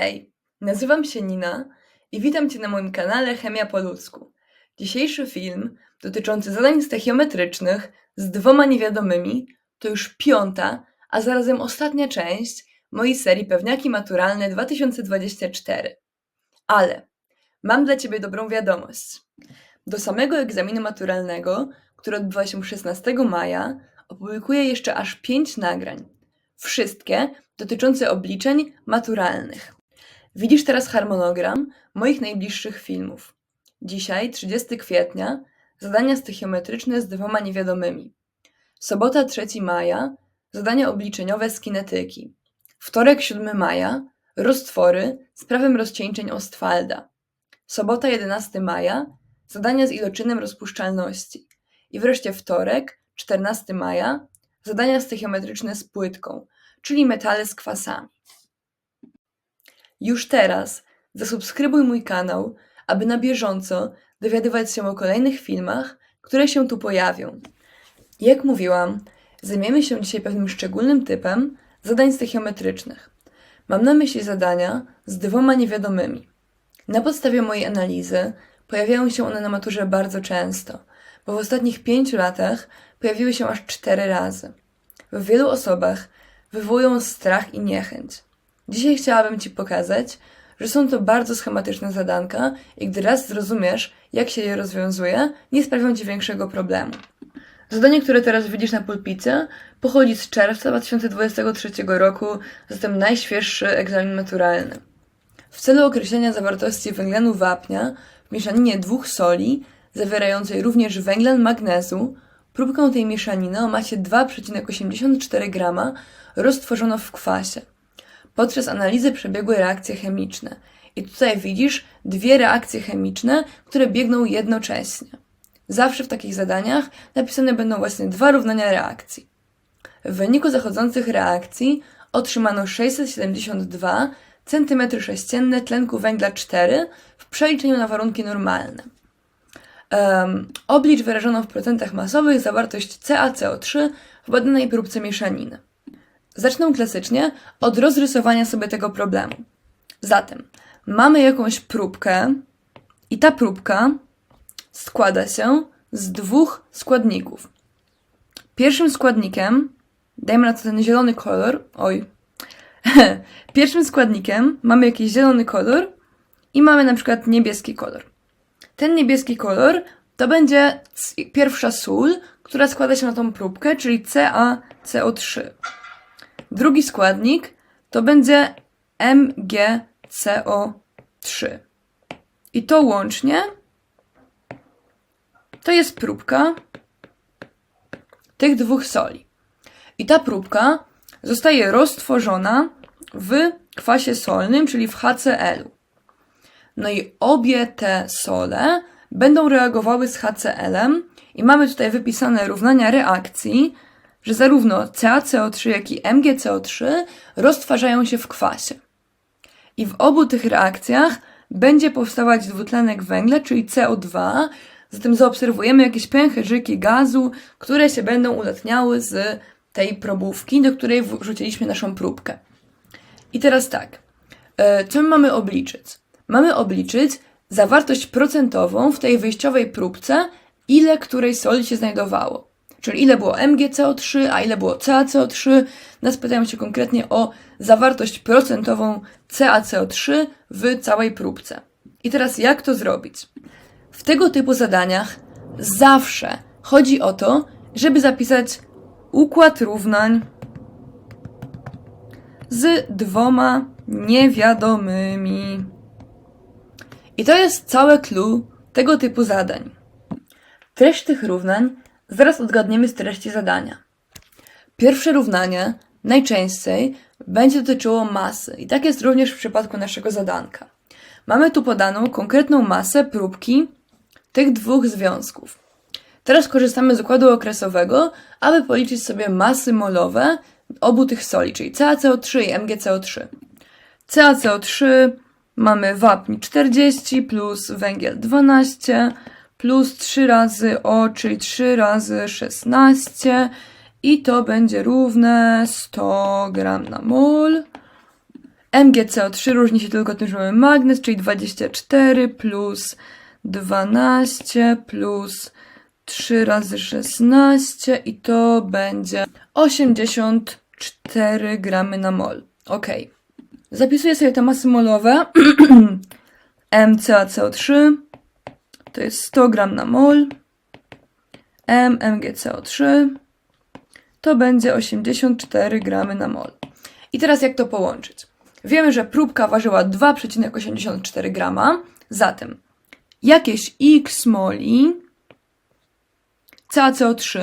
Hej, nazywam się Nina i witam Cię na moim kanale Chemia po ludzku. Dzisiejszy film dotyczący zadań stachiometrycznych z dwoma niewiadomymi to już piąta, a zarazem ostatnia część mojej serii Pewniaki Maturalne 2024. Ale mam dla Ciebie dobrą wiadomość. Do samego egzaminu maturalnego, który odbywa się 16 maja, opublikuję jeszcze aż pięć nagrań. Wszystkie dotyczące obliczeń maturalnych. Widzisz teraz harmonogram moich najbliższych filmów. Dzisiaj, 30 kwietnia, zadania stachiometryczne z dwoma niewiadomymi. Sobota, 3 maja, zadania obliczeniowe z kinetyki. Wtorek, 7 maja, roztwory z prawem rozcieńczeń Ostwalda. Sobota, 11 maja, zadania z iloczynem rozpuszczalności. I wreszcie wtorek, 14 maja, zadania stachiometryczne z płytką, czyli metale z kwasami. Już teraz zasubskrybuj mój kanał, aby na bieżąco dowiadywać się o kolejnych filmach, które się tu pojawią. Jak mówiłam, zajmiemy się dzisiaj pewnym szczególnym typem zadań stachiometrycznych. Mam na myśli zadania z dwoma niewiadomymi. Na podstawie mojej analizy pojawiają się one na maturze bardzo często, bo w ostatnich pięciu latach pojawiły się aż cztery razy. W wielu osobach wywołują strach i niechęć. Dzisiaj chciałabym Ci pokazać, że są to bardzo schematyczne zadanka i gdy raz zrozumiesz, jak się je rozwiązuje, nie sprawią Ci większego problemu. Zadanie, które teraz widzisz na pulpicie, pochodzi z czerwca 2023 roku, zatem najświeższy egzamin maturalny. W celu określenia zawartości węglanu wapnia w mieszaninie dwóch soli, zawierającej również węglan magnezu, próbkę tej mieszaniny o masie 2,84 g roztworzono w kwasie. Podczas analizy przebiegły reakcje chemiczne. I tutaj widzisz dwie reakcje chemiczne, które biegną jednocześnie. Zawsze w takich zadaniach napisane będą właśnie dwa równania reakcji. W wyniku zachodzących reakcji otrzymano 672 cm3 tlenku węgla 4 w przeliczeniu na warunki normalne. Um, oblicz wyrażoną w procentach masowych zawartość CaCO3 w badanej próbce mieszaniny. Zacznę klasycznie od rozrysowania sobie tego problemu. Zatem mamy jakąś próbkę i ta próbka składa się z dwóch składników. Pierwszym składnikiem, dajmy na to ten zielony kolor, oj, pierwszym składnikiem mamy jakiś zielony kolor i mamy na przykład niebieski kolor. Ten niebieski kolor to będzie pierwsza sól, która składa się na tą próbkę, czyli CaCO3. Drugi składnik to będzie MgCO3. I to łącznie to jest próbka tych dwóch soli. I ta próbka zostaje roztworzona w kwasie solnym, czyli w HCl-u. No i obie te sole będą reagowały z HCl-em i mamy tutaj wypisane równania reakcji, że zarówno CaCO3, jak i MgCO3 roztwarzają się w kwasie. I w obu tych reakcjach będzie powstawać dwutlenek węgla, czyli CO2, zatem zaobserwujemy jakieś pęcherzyki gazu, które się będą ulatniały z tej probówki, do której wrzuciliśmy naszą próbkę. I teraz tak, e, co my mamy obliczyć? Mamy obliczyć zawartość procentową w tej wyjściowej próbce, ile której soli się znajdowało. Czyli ile było MgCO3, a ile było CaCO3. Nas pytają się konkretnie o zawartość procentową CaCO3 w całej próbce. I teraz jak to zrobić? W tego typu zadaniach zawsze chodzi o to, żeby zapisać układ równań z dwoma niewiadomymi. I to jest całe clue tego typu zadań. Treść tych równań zaraz odgadniemy z treści zadania. Pierwsze równanie najczęściej będzie dotyczyło masy i tak jest również w przypadku naszego zadanka. Mamy tu podaną konkretną masę próbki tych dwóch związków. Teraz korzystamy z układu okresowego, aby policzyć sobie masy molowe obu tych soli, czyli CaCO3 i MgCO3. CaCO3 mamy wapń 40 plus węgiel 12 plus 3 razy O, czyli 3 razy 16 i to będzie równe 100 gram na mol. MgCO3 różni się tylko tym, że mamy magnes, czyli 24 plus 12 plus 3 razy 16 i to będzie 84 gramy na mol. Ok. Zapisuję sobie te masy molowe. MCaCO3 to jest 100 gram na mol. MMGCO3 to będzie 84 gramy na mol. I teraz jak to połączyć? Wiemy, że próbka ważyła 2,84 grama, zatem jakieś x moli CaCO3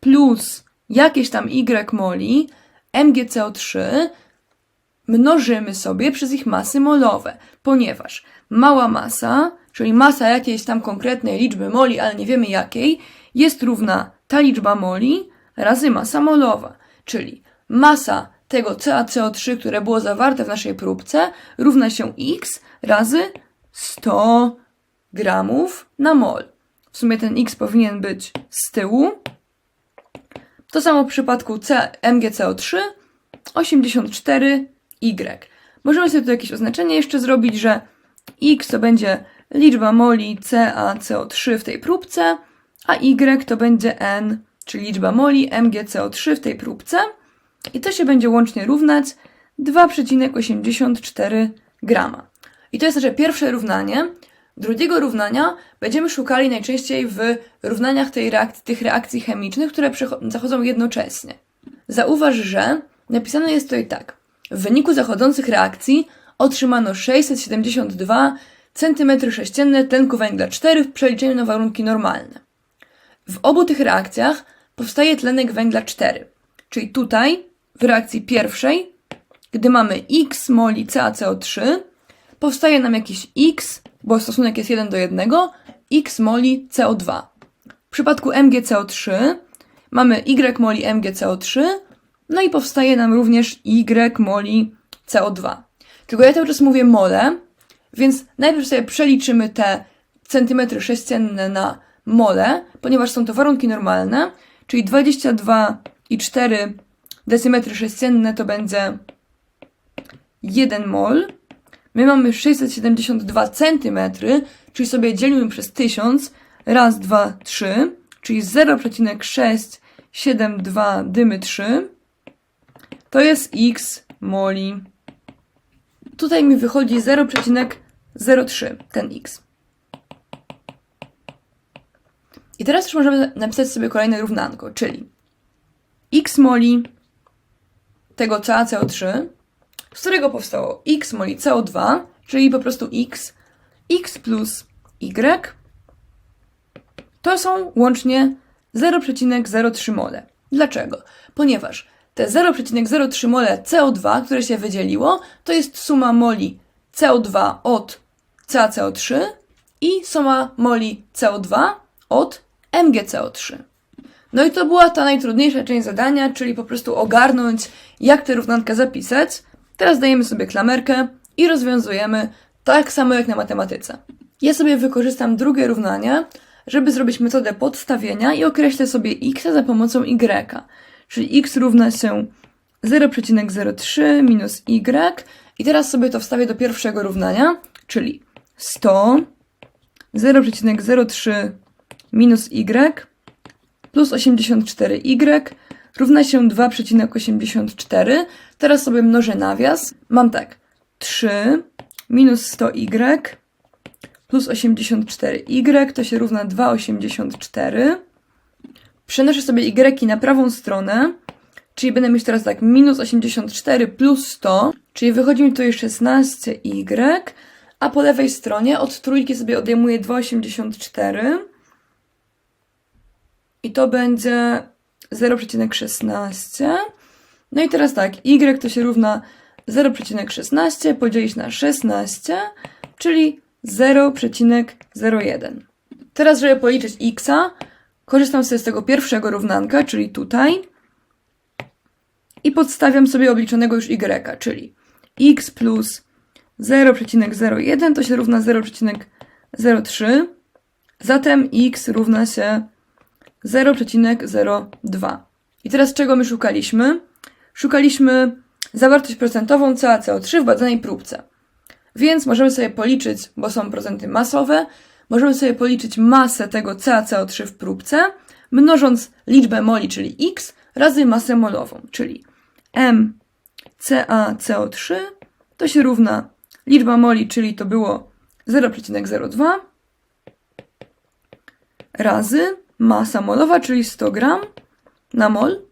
plus jakieś tam y moli MgCO3 mnożymy sobie przez ich masy molowe, ponieważ mała masa, czyli masa jakiejś tam konkretnej liczby moli, ale nie wiemy jakiej, jest równa ta liczba moli razy masa molowa, czyli masa tego CaCO3, które było zawarte w naszej próbce, równa się x razy 100 gramów na mol. W sumie ten x powinien być z tyłu. To samo w przypadku C, MgCO3 84y. Możemy sobie tu jakieś oznaczenie jeszcze zrobić, że x to będzie liczba moli CaCO3 w tej próbce, a y to będzie n, czyli liczba moli MgCO3 w tej próbce. I to się będzie łącznie równać 2,84 grama. I to jest nasze pierwsze równanie. Drugiego równania będziemy szukali najczęściej w równaniach tej tych reakcji chemicznych, które zachodzą jednocześnie. Zauważ, że napisane jest tutaj tak. W wyniku zachodzących reakcji otrzymano 672 cm3 tlenku węgla 4 w przeliczeniu na warunki normalne. W obu tych reakcjach powstaje tlenek węgla 4, czyli tutaj w reakcji pierwszej, gdy mamy x moli CaCO3, powstaje nam jakiś x, bo stosunek jest 1 do 1, x moli CO2. W przypadku MgCO3 mamy y moli MgCO3, no i powstaje nam również y moli CO2. Tylko ja cały czas mówię mole, więc najpierw sobie przeliczymy te centymetry sześcienne na mole, ponieważ są to warunki normalne, czyli 22,4 decymetry sześcienne to będzie 1 mol. My mamy 672 cm, czyli sobie dzielimy przez 1000, raz, dwa, trzy, czyli 0,672 dymy 3, to jest x moli. Tutaj mi wychodzi 0,03 ten x. I teraz już możemy napisać sobie kolejne równanko, czyli x moli tego CaCO3, z którego powstało x moli CO2, czyli po prostu x, x plus y, to są łącznie 0,03 mole. Dlaczego? Ponieważ te 0,03 mole CO2, które się wydzieliło, to jest suma moli CO2 od CaCO3 i suma moli CO2 od MgCO3. No i to była ta najtrudniejsza część zadania, czyli po prostu ogarnąć, jak tę równankę zapisać. Teraz dajemy sobie klamerkę i rozwiązujemy tak samo jak na matematyce. Ja sobie wykorzystam drugie równanie, żeby zrobić metodę podstawienia i określę sobie x za pomocą y. Czyli x równa się 0,03 minus y. I teraz sobie to wstawię do pierwszego równania, czyli 100 0,03 minus y plus 84y równa się 2,84. Teraz sobie mnożę nawias. Mam tak, 3 minus 100y plus 84y to się równa 2,84. Przenoszę sobie y na prawą stronę, czyli będę mieć teraz tak minus 84 plus 100, czyli wychodzi mi tutaj 16y, a po lewej stronie od trójki sobie odejmuję 2,84 i to będzie 0,16. No i teraz tak, y to się równa 0,16 podzielić na 16, czyli 0,01. Teraz, żeby policzyć x, korzystam sobie z tego pierwszego równanka, czyli tutaj i podstawiam sobie obliczonego już y, czyli x plus 0,01 to się równa 0,03, zatem x równa się 0,02. I teraz czego my szukaliśmy? Szukaliśmy zawartość procentową CaCO3 w badanej próbce. Więc możemy sobie policzyć, bo są procenty masowe, możemy sobie policzyć masę tego CaCO3 w próbce, mnożąc liczbę moli, czyli x, razy masę molową, czyli m CaCO3 to się równa liczba moli, czyli to było 0,02 razy masa molowa, czyli 100 gram na mol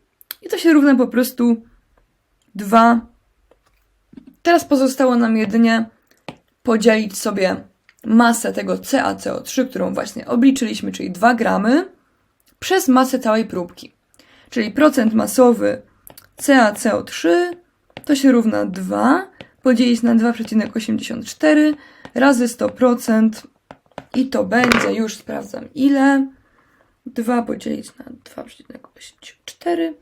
i to się równa po prostu 2. Teraz pozostało nam jedynie podzielić sobie masę tego CaCO3, którą właśnie obliczyliśmy, czyli 2 gramy, przez masę całej próbki. Czyli procent masowy CaCO3 to się równa 2 podzielić na 2,84 razy 100% i to będzie, już sprawdzam ile, 2 podzielić na 2,84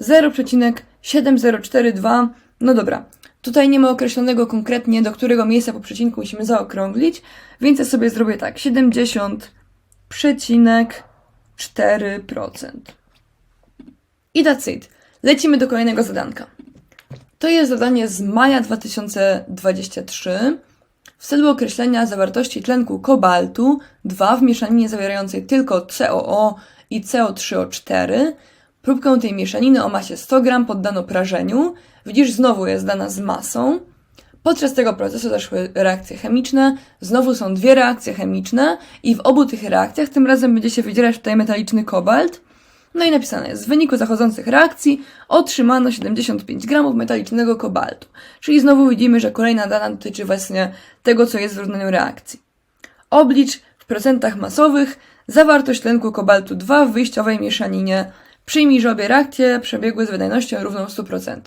0,7042 no dobra, tutaj nie ma określonego konkretnie, do którego miejsca po przecinku musimy zaokrąglić, więc ja sobie zrobię tak, 70,4%. I that's it. Lecimy do kolejnego zadanka. To jest zadanie z maja 2023 w celu określenia zawartości tlenku kobaltu 2 w mieszaninie zawierającej tylko COO i CO3O4. Próbkę tej mieszaniny o masie 100 g poddano prażeniu. Widzisz, znowu jest dana z masą. Podczas tego procesu zaszły reakcje chemiczne. Znowu są dwie reakcje chemiczne i w obu tych reakcjach tym razem będzie się wydzierać tutaj metaliczny kobalt. No i napisane jest, w wyniku zachodzących reakcji otrzymano 75 gramów metalicznego kobaltu. Czyli znowu widzimy, że kolejna dana dotyczy właśnie tego, co jest w różnieniu reakcji. Oblicz w procentach masowych zawartość tlenku kobaltu 2 w wyjściowej mieszaninie. Przyjmij, że obie reakcje przebiegły z wydajnością równą 100%.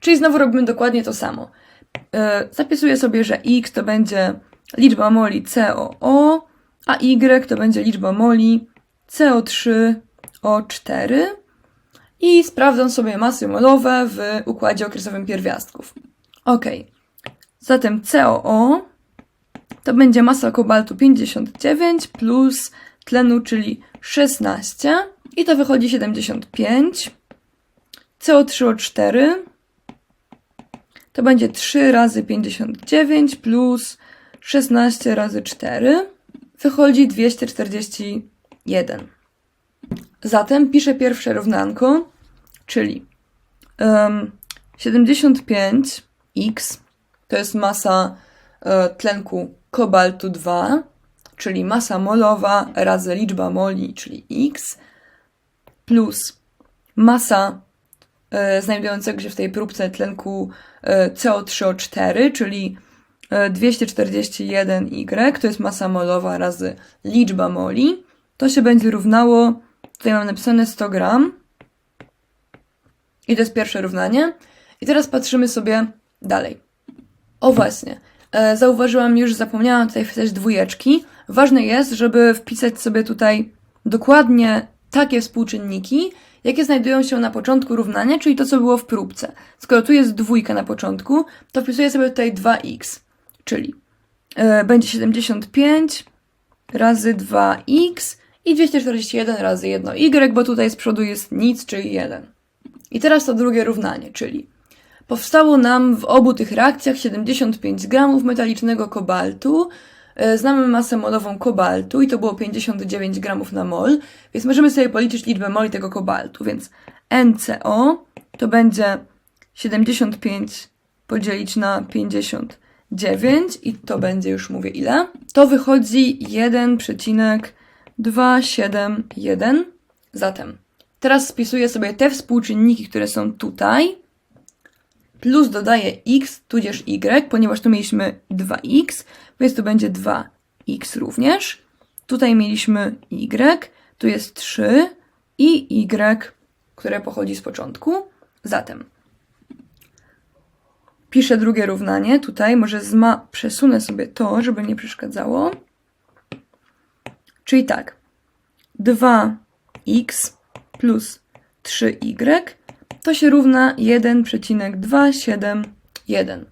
Czyli znowu robimy dokładnie to samo. Yy, zapisuję sobie, że x to będzie liczba moli COO, a y to będzie liczba moli CO3 o4 i sprawdzam sobie masy molowe w układzie okresowym pierwiastków. Ok, zatem COO to będzie masa kobaltu 59 plus tlenu, czyli 16 i to wychodzi 75. CO3O4 to będzie 3 razy 59 plus 16 razy 4 wychodzi 241. Zatem piszę pierwsze równanko, czyli um, 75x to jest masa e, tlenku kobaltu 2, czyli masa molowa razy liczba moli, czyli x, plus masa e, znajdującego się w tej próbce tlenku e, CO3O4, czyli e, 241y, to jest masa molowa razy liczba moli, to się będzie równało Tutaj mam napisane 100 gram. I to jest pierwsze równanie. I teraz patrzymy sobie dalej. O właśnie. E, zauważyłam już, zapomniałam tutaj wpisać dwójeczki. Ważne jest, żeby wpisać sobie tutaj dokładnie takie współczynniki, jakie znajdują się na początku równania, czyli to, co było w próbce. Skoro tu jest dwójka na początku, to wpisuję sobie tutaj 2x, czyli e, będzie 75 razy 2x i 241 razy 1y, bo tutaj z przodu jest nic, czyli 1. I teraz to drugie równanie, czyli powstało nam w obu tych reakcjach 75 gramów metalicznego kobaltu. E, znamy masę molową kobaltu i to było 59 gramów na mol, więc możemy sobie policzyć liczbę moli tego kobaltu, więc NCO to będzie 75 podzielić na 59 i to będzie już mówię ile. To wychodzi 1, 2, 7, 1. Zatem teraz spisuję sobie te współczynniki, które są tutaj, plus dodaję x, tudzież y, ponieważ tu mieliśmy 2x, więc to będzie 2x również. Tutaj mieliśmy y, tu jest 3 i y, które pochodzi z początku. Zatem piszę drugie równanie. Tutaj może zma przesunę sobie to, żeby nie przeszkadzało. Czyli tak, 2x plus 3y to się równa 1,271.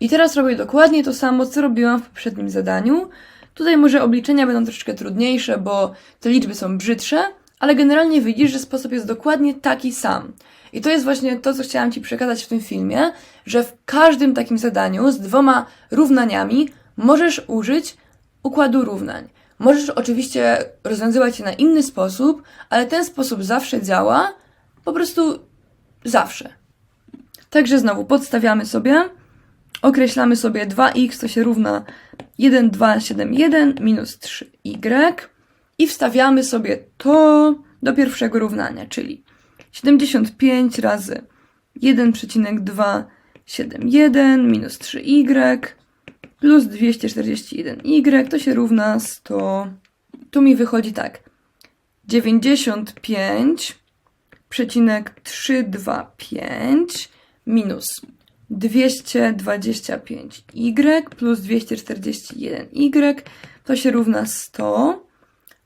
I teraz robię dokładnie to samo, co robiłam w poprzednim zadaniu. Tutaj może obliczenia będą troszeczkę trudniejsze, bo te liczby są brzydsze, ale generalnie widzisz, że sposób jest dokładnie taki sam. I to jest właśnie to, co chciałam Ci przekazać w tym filmie, że w każdym takim zadaniu z dwoma równaniami możesz użyć układu równań. Możesz oczywiście rozwiązywać je na inny sposób, ale ten sposób zawsze działa, po prostu zawsze. Także znowu podstawiamy sobie, określamy sobie 2x to się równa 1, 2, 7, 1 minus 3y i wstawiamy sobie to do pierwszego równania, czyli 75 razy 1,271 minus 3y plus 241y to się równa 100. Tu mi wychodzi tak. 95,325 minus 225y plus 241y to się równa 100.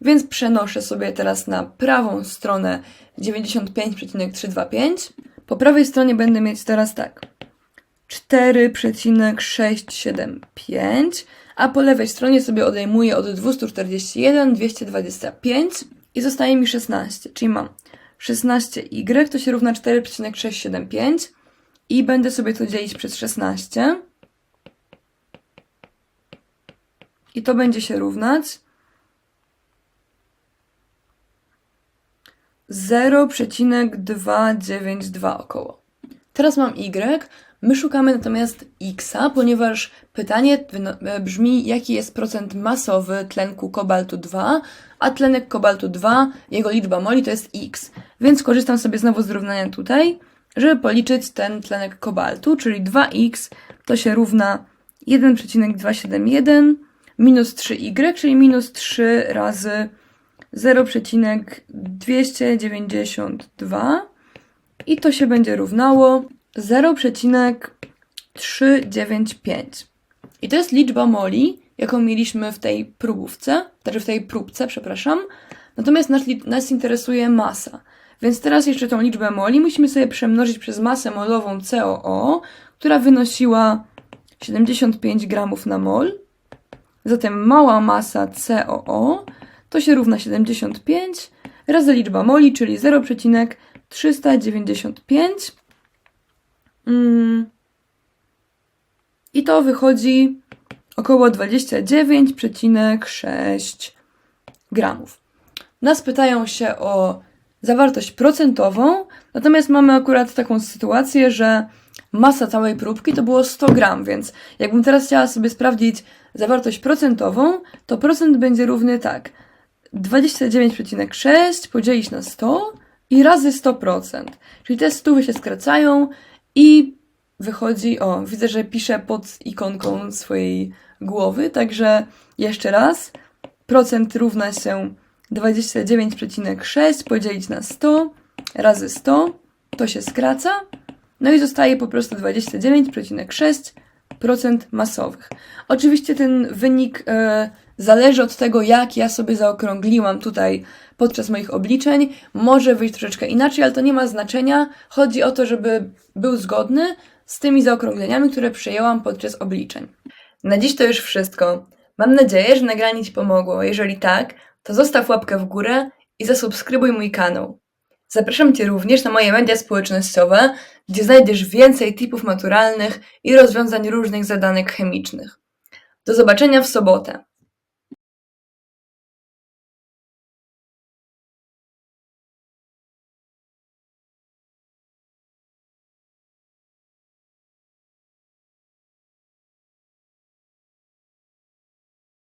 Więc przenoszę sobie teraz na prawą stronę 95,325. Po prawej stronie będę mieć teraz tak. 4,675, a po lewej stronie sobie odejmuję od 241 225 i zostaje mi 16, czyli mam 16y to się równa 4,675 i będę sobie to dzielić przez 16 i to będzie się równać 0,292 około. Teraz mam y, my szukamy natomiast x, ponieważ pytanie wyno- brzmi, jaki jest procent masowy tlenku kobaltu 2, a tlenek kobaltu 2, jego liczba moli to jest x. Więc korzystam sobie znowu z równania tutaj, żeby policzyć ten tlenek kobaltu, czyli 2x to się równa 1,271 minus 3y, czyli minus 3 razy 0,292 i to się będzie równało 0,395. I to jest liczba moli, jaką mieliśmy w tej próbówce, znaczy w tej próbce, przepraszam. Natomiast nas, nas interesuje masa. Więc teraz jeszcze tą liczbę moli musimy sobie przemnożyć przez masę molową COO, która wynosiła 75 gramów na mol. Zatem mała masa COO to się równa 75 razy liczba moli, czyli 0,395. Mm. I to wychodzi około 29,6 gramów. Nas pytają się o zawartość procentową, natomiast mamy akurat taką sytuację, że masa całej próbki to było 100 gram, więc jakbym teraz chciała sobie sprawdzić zawartość procentową, to procent będzie równy tak. 29,6 podzielić na 100 i razy 100%. Czyli te stówy się skracają i wychodzi, o, widzę, że piszę pod ikonką swojej głowy, także jeszcze raz. Procent równa się 29,6 podzielić na 100 razy 100, to się skraca, no i zostaje po prostu 29,6% masowych. Oczywiście ten wynik e, zależy od tego, jak ja sobie zaokrągliłam tutaj podczas moich obliczeń. Może wyjść troszeczkę inaczej, ale to nie ma znaczenia. Chodzi o to, żeby był zgodny z tymi zaokrągleniami, które przyjęłam podczas obliczeń. Na dziś to już wszystko. Mam nadzieję, że nagranie Ci pomogło. Jeżeli tak, to zostaw łapkę w górę i zasubskrybuj mój kanał. Zapraszam Cię również na moje media społecznościowe, gdzie znajdziesz więcej tipów maturalnych i rozwiązań różnych zadanek chemicznych. Do zobaczenia w sobotę.